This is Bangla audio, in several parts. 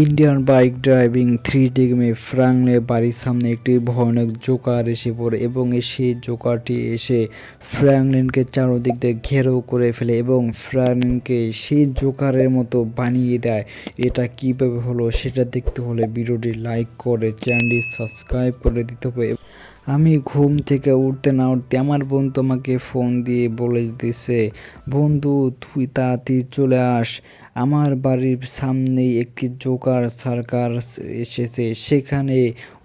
Indian bike driving three D ফ্রাঙ্কলের বাড়ির সামনে একটি ভয়ানক জোকার এসে পড়ে এবং সেই জোকারটি এসে ফ্র্যাঙ্কলিনকে চারদিক দিয়ে ঘেরাও করে ফেলে এবং ফ্র্যাঙ্কলিনকে সেই জোকারের মতো বানিয়ে দেয়। এটা কীভাবে হলো সেটা দেখতে হলে ভিডিওটি লাইক করে চ্যানেলটি সাবস্ক্রাইব করে দিতে হবে। আমি ঘুম থেকে উঠতে না উঠতে আমার বন্ধু আমাকে ফোন দিয়ে বলে দিতেছে, বন্ধু, তুই তাড়াতাড়ি চলে আস। আমার বাড়ির সামনেই একটি জোকার সার্কাস এসেছে। সেখানে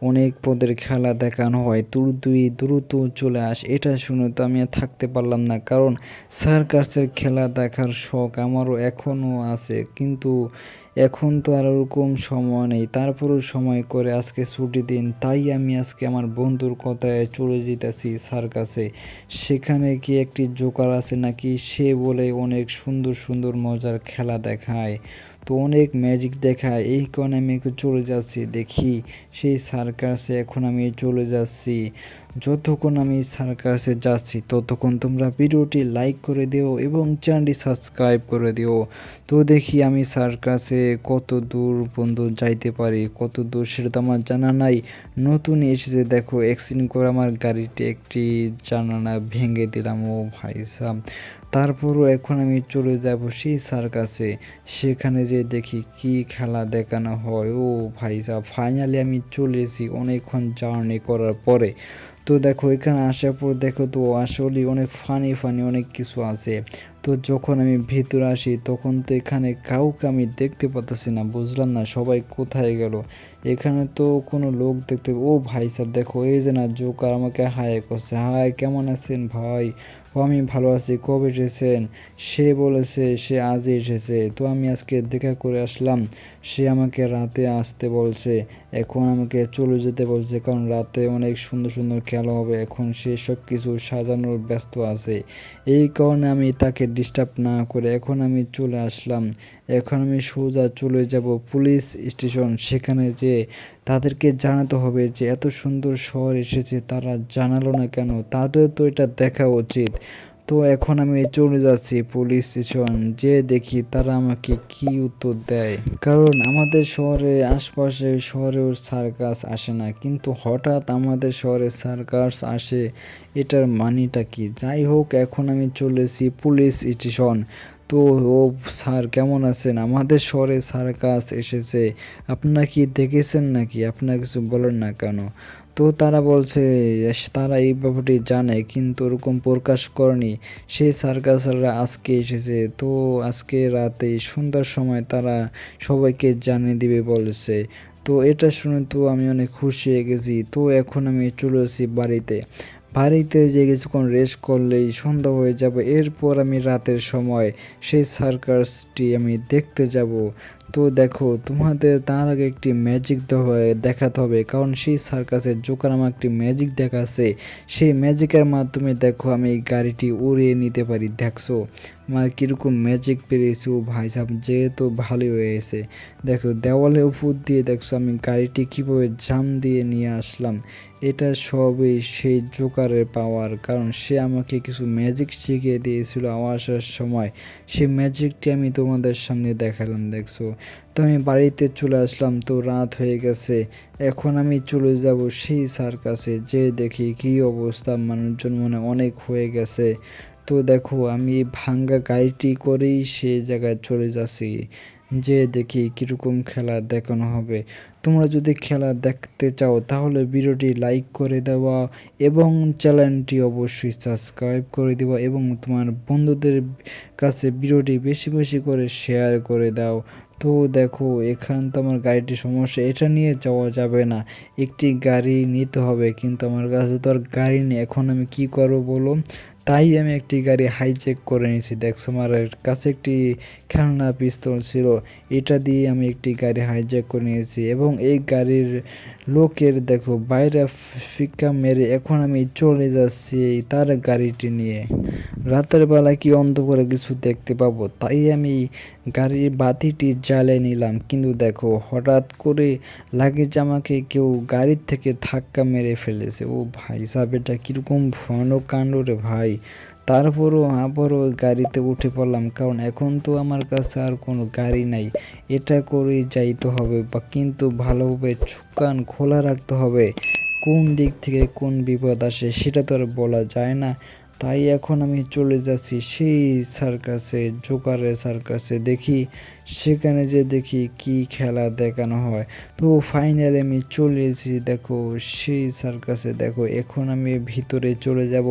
অনেক পদের খেলা দেখানো হয়। তুই দ্রুত চলে আস। এটা শুনে তো আমি আর থাকতে পারলাম না, কারণ সার্কাসের খেলা দেখার শখ আমারও এখনও আছে। কিন্তু এখন তো আর ওরকম সময় নেই। তারপরেও সময় করে আজকে ছুটি দিন, তাই আমি আজকে আমার বন্ধুর কথায় চলে যেতেছি সার্কাসে। সেখানে কি একটি জোকার আছে নাকি সে বলে অনেক সুন্দর সুন্দর, মজার খেলা দেখায়। তো অনেক ম্যাজিক দেখায়। এই কারণে আমি চলে যাচ্ছি। দেখি সেই সার্কাসে এখন আমি চলে যাচ্ছি। যতক্ষণ আমি সার্কাসে যাচ্ছি, ততক্ষণ তোমরা ভিডিওটি লাইক করে দিও এবং চ্যানেলটি সাবস্ক্রাইব করে দিও। তো দেখি আমি সার্কাসে কত দূর পর্যন্ত যাইতে পারি, কত দূর সেটা তো আমার জানা নাই। নতুন এসেছে, দেখো অ্যাক্সিডেন্ট করে আমার গাড়িটি একটি জানানা ভেঙে দিলাম। ও ভাই সাহ তারপরও এখন আমি চলে যাব সেই সার্কাসে। সেখানে যে দেখি কি খেলা দেখানো হয়। ও ভাই সাহ ফাইনালি আমি চলে এসেছি অনেকক্ষণ জার্নি করার পরে। তো দেখো, এখানে আসার পর দেখো তো আসলে অনেক ফানি ফানি অনেক কিছু আছে। তো যখন আমি ভিতরে আসি, তখন তো এখানে কাউকে আমি দেখতে পাচ্ছি না, বুঝলাম না সবাই কোথায় গেল। এখানে তো কোনো লোক দেখতে ও ভাই স্যার, দেখো এই যে না জোকার আমাকে হাই করছে। হাই কেমন আছেন ভাই? ও আমি ভালো আছি, কবে এসেছেন? সে বলেছে সে আজই এসেছে। তো আমি আজকে দেখা করে আসলাম, সে আমাকে রাতে আসতে বলছে, এখন আমাকে চলে যেতে বলছে, কারণ রাতে অনেক সুন্দর সুন্দর খেলা হবে, এখন সে সব কিছু সাজানোর ব্যস্ত আছে। এই কারণে আমি তাকে ডিস্টার্ব না করে এখন আমি চলে আসলাম। এখন আমি সোজা চলে যাব পুলিশ স্টেশন। সেখানে যে তাদেরকে জানাতে হবে যে এত সুন্দর শহর এসেছে, তারা জানালো না কেন? তাদের তো এটা দেখা উচিত। তো এখন আমি চলে যাচ্ছি পুলিশ স্টেশন যে দেখি তারা আমাকে কি উত্তর দেয়। কারণ আমাদের শহরে আশপাশে শহরেও সার্কাস আসে না, কিন্তু হঠাৎ আমাদের শহরে সার্কাস আসে, এটার মানিটা কি? যাই হোক, এখন আমি চলেছি পুলিশ স্টেশন তো ও স্যার কেমন আছেন? আমাদের শহরে সার্কাস এসেছে। আপনারা কি দেখেছেন নাকি? আপনারা কিছু বলেন না কেন? তো তারা বলছে তারা এই ব্যাপারটি জানে, কিন্তু ওরকম প্রকাশ করেনি। সেই সার্কাসাররা আজকে এসেছে। তো আজকে রাতে সন্ধ্যার সময় তারা সবাইকে জানিয়ে দিবে বলেছে। তো এটা শুনে তো আমি অনেক খুশি হয়ে গেছি। তো এখন আমি চলে এসেছি বাড়িতে। বাড়িতে যে কিছুক্ষণ রেস্ট করলেই সন্ধ্যা হয়ে যাবে, এরপর আমি রাতের সময় সেই সার্কাসটি আমি দেখতে যাব। তো দেখো, তোমাদের তার আগে একটি ম্যাজিক দেখাতে হবে, কারণ সেই সার্কাসের জোকার আমার একটি ম্যাজিক দেখাচ্ছে সেই ম্যাজিকের মাধ্যমে দেখো আমি গাড়িটি উড়িয়ে নিতে পারি, দেখছ? আমার কীরকম ম্যাজিক পেরেছি ও ভাই সাহেব যেহেতু ভালোই হয়েছে। দেখো, দেওয়ালে উপর দিয়ে দেখছ আমি গাড়িটি কীভাবে জাম দিয়ে নিয়ে আসলাম। এটা সবই সেই জোকারের পাওয়ার কারণ সে আমাকে কিছু ম্যাজিক শিখিয়ে দিয়েছিল আসার সময়। সেই ম্যাজিকটি আমি তোমাদের সামনে দেখালাম, দেখছ? তো আমি বাড়িতে চলে আসলাম, তো রাত হয়ে গেছে। এখন আমি চলে যাব সেই সার্কাসে যে দেখি কি অবস্থা, মানুষজন মনে অনেক হয়ে গেছে। তো দেখো, আমি ভাঙ্গা গাড়িটি করেই সে জায়গায় চলে যাচ্ছি। যে দেখি কীরকম খেলা দেখানো হবে। তোমরা যদি খেলা দেখতে চাও, তাহলে ভিডিওটি লাইক করে দেওয়া এবং চ্যানেলটি অবশ্যই সাবস্ক্রাইব করে দেওয়া এবং তোমার বন্ধুদের কাছে ভিডিওটি বেশি বেশি করে শেয়ার করে দাও। তো দেখো, এখান তো আমার গাড়িটি সমস্যা। এটা নিয়ে যাওয়া যাবে না। একটি গাড়ি নিতে হবে, কিন্তু আমার কাছে তো আর গাড়ি নেই। এখন আমি কি করব বলো তাই আমি একটি গাড়ি হাইজ্যাক করে নিয়েছি। দেখছ আমার কাছে একটি খেলনা পিস্তল ছিল। এটা দিয়ে আমি একটি গাড়ি হাইজ্যাক করে নিয়েছি এবং এই গাড়ির লোকের, দেখো, বাইরে ফিক্কা মেরে এখন আমি চলে যাচ্ছি তার গাড়িটি নিয়ে। রাতের বেলা কি অন্ধকারে কিছু দেখতে পাবো? তাই আমি গাড়ির বাতিটি জ্বালিয়ে নিলাম। কিন্তু দেখো, হঠাৎ করে লাগেজ আমাকে কেউ গাড়ির থেকে ধাক্কা মেরে ফেলেছে। ও ভাই সাহেব, এটা কীরকম ভয়ানক কাণ্ড রে ভাই। তারপরও আবারও গাড়িতে উঠে পড়লাম, কারণ এখন তো আমার কাছে আর কোনো গাড়ি নাই। এটা করেই যাইতে হবে বা কিন্তু ভালোভাবে চোখ কান খোলা রাখতে হবে। কোন দিক থেকে কোন বিপদ আসে সেটা তো আর বলা যায় না। তাই এখন আমি চলে যাচ্ছি সেই সার্কাসে জোকারের সার্কাসে দেখি সেখানে যে দেখি কি খেলা দেখানো হয়। তো ফাইনালি আমি চলে এসেছি, দেখো সেই সার্কাসে দেখো এখন আমি ভিতরে চলে যাব,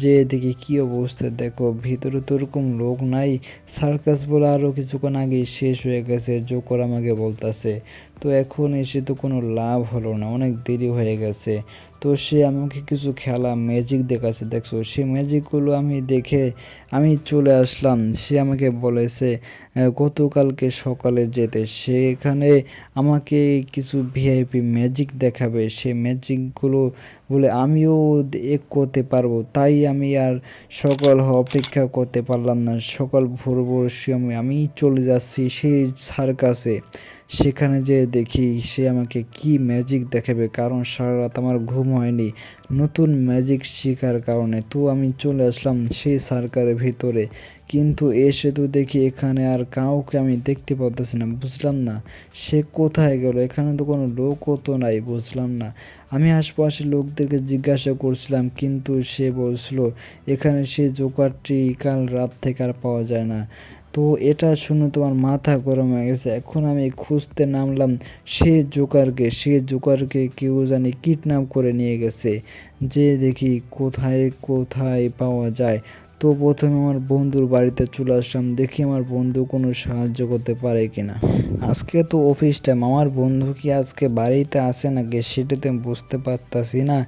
যে দেখি কি অবস্থা। দেখো ভিতরে তো ওরকম লোক নাই। সার্কাস বলে আরও কিছুক্ষণ আগেই শেষ হয়ে গেছে জোকর আমাকে বলতাছে। তো এখন এসে তো কোনো লাভ হলো না, অনেক দেরি হয়ে গেছে। তো সে আমাকে কিছু খেলা ম্যাজিক দেখাচ্ছে। দেখছ সে ম্যাজিকগুলো আমি দেখে আমি চলে আসলাম। সে আমাকে বলেছে গতকালকে সকালে যেতে। সেখানে আমাকে কিছু ভিআইপি ম্যাজিক দেখাবে। সে ম্যাজিকগুলো বলে, আমিও এক করতে পারব। তাই আমি আর সকাল অপেক্ষা করতে পারলাম না। সকাল ভোর ভোর আমি চলে যাচ্ছি সেই সার্কাসে। সেখানে যে দেখি সে আমাকে কি ম্যাজিক দেখাবে, কারণ সারা রাত আমার ঘুম হয়নি। নতুন ম্যাজিক শেখার কারণে তো আমি চলে আসলাম সেই সার্কারের ভিতরে। কিন্তু এসে তো দেখি এখানে আর কাউকে আমি দেখতে পাচ্ছি না, বুঝলাম না। সে কোথায় গেল? এখানে তো কোনো লোকও তো নাই, বুঝলাম না। আমি আশপাশের লোকদেরকে জিজ্ঞাসা করছিলাম, কিন্তু সে বলছিল, এখানে সে জোকারটি কাল রাত থেকে আর পাওয়া যায় না। তো এটা শুনে তোমার মাথা গরম হয়ে গেছে। এখন আমি খুঁজতে নামলাম সে জোকারকে সে জোকারকে কেউ জানি কিডন্যাপ করে নিয়ে গেছে। যে দেখি কোথায় কোথায় পাওয়া যায়। তো প্রথমে আমার বন্ধুর বাড়িতে চলে আসলাম, দেখি আমার বন্ধু কোনো সাহায্য করতে পারে কিনা। আজকে তো অফিস টাইম আমার বন্ধু কি আজকে বাড়িতে আসে নাকি সেটা তো আমি বুঝতে পারতাছি না।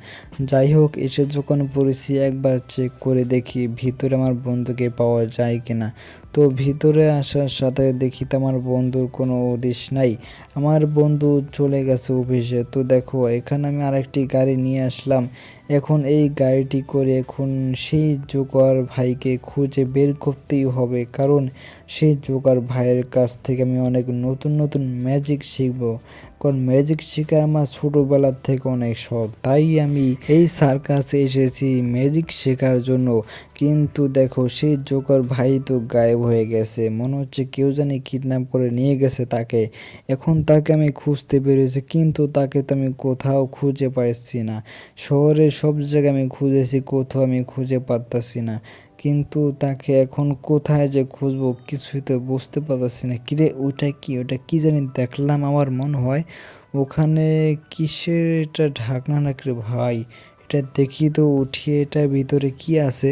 যাই হোক, এসে যখন পড়েছি একবার চেক করে দেখি ভিতরে আমার বন্ধুকে পাওয়া যায় কিনা। তো ভিতরে আসার সাথে দেখি আমার বন্ধুর কোনো উদ্দেশ নাই। আমার বন্ধু চলে গেছে অফিসে। তো দেখো, এখানে আমি আরেকটি গাড়ি নিয়ে আসলাম। এখন এই গাড়িটি করে এখন সেই জোকার ভাইকে খুঁজে বের করতেই হবে, কারণ সেই জোকার ভাইয়ের কাছ থেকে আমি অনেক নতুন নতুন ম্যাজিক শিখব। কারণ ম্যাজিক শেখার আমার ছোটোবেলার থেকে অনেক শখ তাই আমি এই সার্কাসে এসেছি ম্যাজিক শেখার জন্য। কিন্তু দেখো, সেই জোকার ভাই তো গায়েব হয়ে গেছে, মনে হচ্ছে কেউ জানি কিডন্যাপ করে নিয়ে গেছে তাকে। এখন তাকে আমি খুঁজতে বেরিয়েছি, কিন্তু তাকে তো আমি কোথাও খুঁজে পাচ্ছি না। শহরের সব জায়গায় আমি খুঁজেছি, কোথাও আমি খুঁজে পারতাছি না। কিন্তু তাকে এখন কোথায় যে খুঁজবো কিছুই তো বুঝতে পারতাছি না। কিরে, ওইটা কি? ওটা কি জানি দেখলাম, আমার মনে হয় ওখানে কিসের এটা ঢাকনা নাকি রে ভাই? এটা দেখি তো উঠিয়ে এটার ভিতরে কি আছে?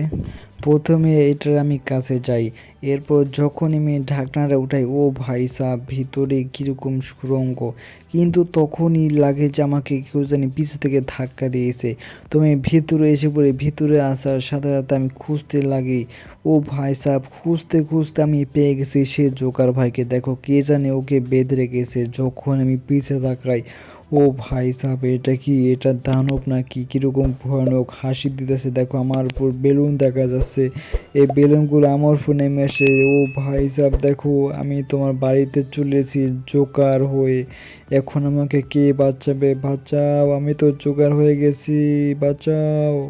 প্রথমে এটার আমি কাছে যাই। এরপর যখন আমি ঢাকনাটা উঠাই, ও ভাই সাহ ভিতরে কীরকম সুরঙ্গ। কিন্তু তখনই লাগে যে আমাকে কেউ জানি পিছু থেকে ধাক্কা দিয়েছে। তো আমি ভিতরে এসে পড়ি। ভিতরে আসার সাথে সাথে আমি খুঁজতে লাগি। ও ভাই সাহ খুঁজতে খুঁজতে আমি পেয়ে গেছি সে জোকার ভাইকে। দেখো, কে জানে ওকে বেঁধে রেখেছে। যখন আমি পিছে তাকাই ও ভাই সাহেব, এটা কি, এটা দানব নাকি? কীরকম ভয়ানক হাসি দিতেছে। দেখো, আমার উপর বেলুন দেখা যাচ্ছে। এই বেলুনগুলো আমার উপর নেমে আসে। ও ভাই সাহেব, দেখো, আমি তোমার বাড়িতে চলেছি জোকার হয়ে। এখন আমাকে কে বাঁচাবে? বাঁচাও, আমি তো জোকার হয়ে গেছি, বাঁচাও।